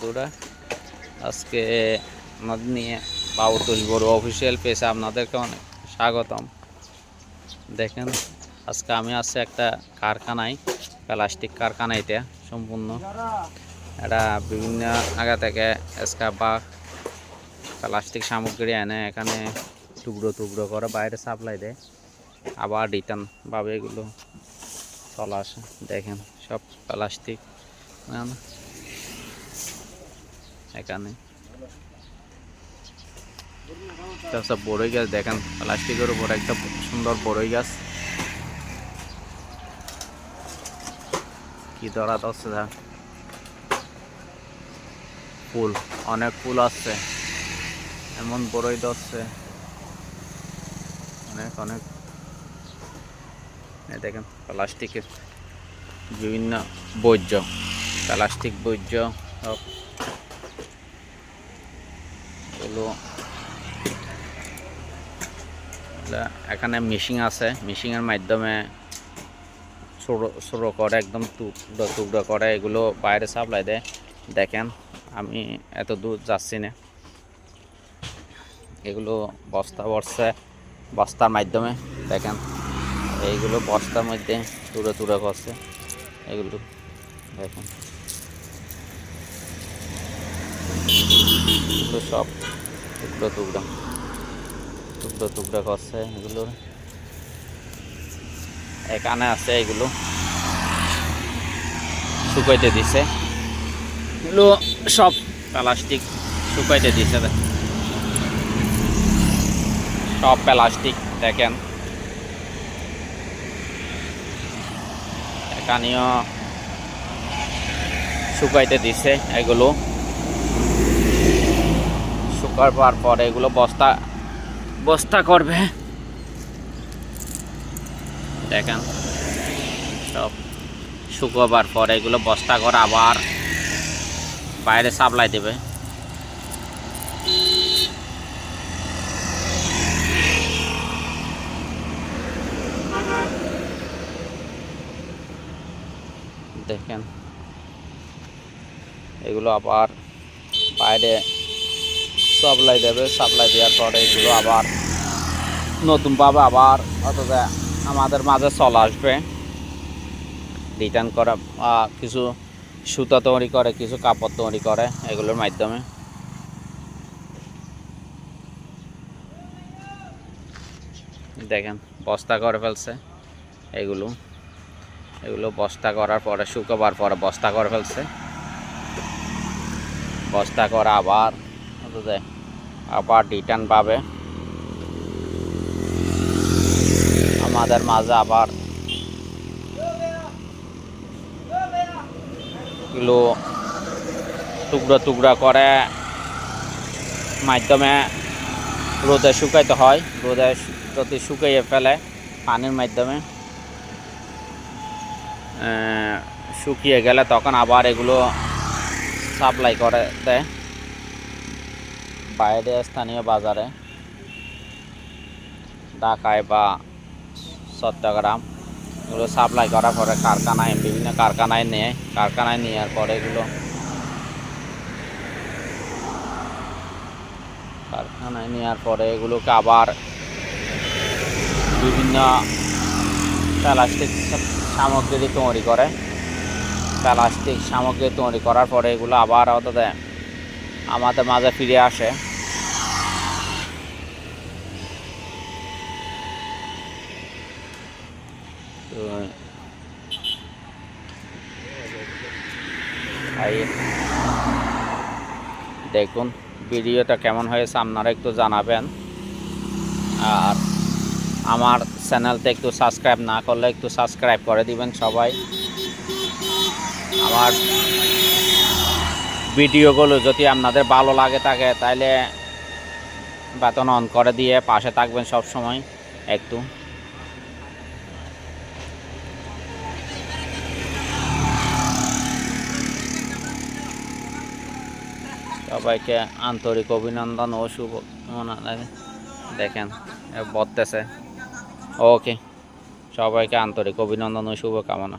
বন্ধুরা, আজকে আমাদের নিয়ে বাবুতুল বড় অফিসিয়াল পেজে আপনাদেরকে অনেক স্বাগতম। দেখেন, আজকে আমি আছি একটা কারখানায়, প্লাস্টিক কারখানা এটা সম্পূর্ণ। এটা বিভিন্ন জায়গা থেকে স্ক্রাব বা প্লাস্টিক সামগ্রী এনে এখানে টুকরো টুকরো করে বাইরে সাপ্লাই দেয়। আবার রিটার্ন ভাবে এগুলো চলে আসে। দেখেন, সব প্লাস্টিক। না এখানে। বড়ই গাছ, দেখেন, প্লাস্টিকের উপর একটা সুন্দর বড়ই গাছ। কি ধরা ধরছে দা ফুল, অনেক ফুল আসছে। এমন বড়ই ধরছে। অনেক অনেক। দেখেন, প্লাস্টিকের বিভিন্ন বর্জ্য, প্লাস্টিক বর্জ্য, সব এগুলো এখানে মেশিন আছে। মেশিনের মাধ্যমে ছোটো ছোটো করে, একদম টুকরো টুকরো করে এগুলো বাইরে সাপ্লাই দেয়। দেখেন, আমি এত দূর যাচ্ছি না। এগুলো বস্তা বর্ষে বস্তার মাধ্যমে। দেখেন, এইগুলো বস্তার মধ্যে তুলে তুলে করছে। এগুলো, দেখেন। এগুলো সব টুকরো টুকরো। টুকরো টুকরো করছে এগুলো। এখানে আছে এগুলো। শুকাইতে দিছে। এগুলো সব প্লাস্টিক শুকাইতে দিছে সব প্লাস্টিক, দেখেন। এখানেও শুকাইতে দিছে এগুলো। শুকাবার পরে এগুলো বস্তা বস্তা করবে। দেখেন, সব শুকোবার পরে এগুলো বস্তা করে আবার বাইরে সাপ্লাই দেবে। দেখেন, এগুলো আবার বাইরে সাপ্লাই দেবে সাপ্লাই দেওয়ার পরে এগুলো আবার নতুনভাবে আবার অথচ আমাদের মাঝে চলে আসবে। রিটার্ন করা কিছু সুতা তৈরি করে, কিছু কাপড় তৈরি করে এগুলোর মাধ্যমে। দেখেন, বস্তা করে ফেলছে এগুলো। এগুলো বস্তা করার পরে, শুকাবার পরে বস্তা করে ফেলছে। বস্তা করা আবার অথচ আবার রিটার্ন পাবে। আমাদের মাঝে আবার এগুলো টুকরো টুকরা করে মাধ্যমে রোদে শুকাইতে হয়। রোদে যদি শুকাইয়ে ফেলে পানির মাধ্যমে শুকিয়ে গেলে তখন আবার এগুলো সাপ্লাই করে দেয়। বাইরে স্থানীয় বাজারে ঢাকায় বা চট্টগ্রাম এগুলো সাপ্লাই করার পরে কারখানায়, বিভিন্ন কারখানায় নেয়। কারখানায় নেওয়ার পরে এগুলো কারখানায় নেওয়ার পরে এগুলোকে আবার বিভিন্ন প্লাস্টিক সামগ্রী তৈরি করে। প্লাস্টিক সামগ্রী তৈরি করার পরে এগুলো আবার অন্তত আমাদের মাঝে ফিরে আসে। দেখুন, ভিডিওটা কেমন হয়েছে আপনারা একটু জানাবেন। আর আমার চ্যানেলটা একটু সাবস্ক্রাইব না করলে একটু সাবস্ক্রাইব করে দিবেন সবাই। আমার ভিডিওগুলো যদি আপনাদের ভালো লাগে থাকে তাহলে বেতন অন করে দিয়ে পাশে থাকবেন সব সময় একটু সবাইকে আন্তরিক অভিনন্দন ও শুভকামনা দেখেন এ বলতেছে ওকে সবাইকে আন্তরিক অভিনন্দন ও শুভকামনা।